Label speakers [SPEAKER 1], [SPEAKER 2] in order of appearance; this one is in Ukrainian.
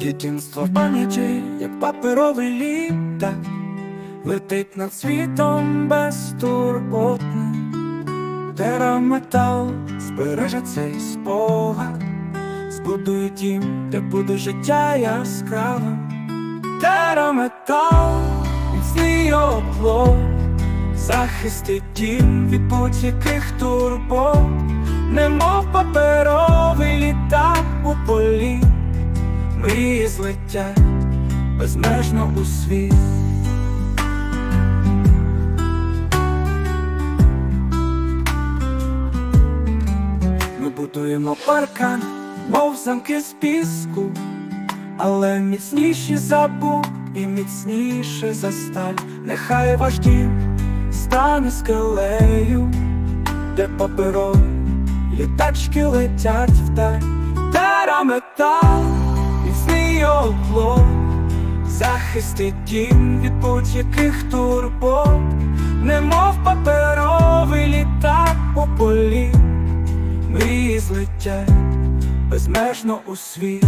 [SPEAKER 1] Дитинство в пам'яті, як паперовий літак, летить над світом безтурботно, Тераметал збереже цей спогад, збудує дім, де буде життя яскраве. Тераметал, міцний оплот, захистить дім від будь-яких турбот, немов паперовий літак у полі. Мрії злетять безмежно у світ. Ми будуємо паркан, мов замки з піску, але міцніші за бук і міцніше за сталь. Нехай ваш дім стане скелею, де паперові літачки летять вдаль. Тераметал, міцний захистить дім від будь-яких турбот, немов паперовий літак по полі. Мрії злетять безмежно у світ.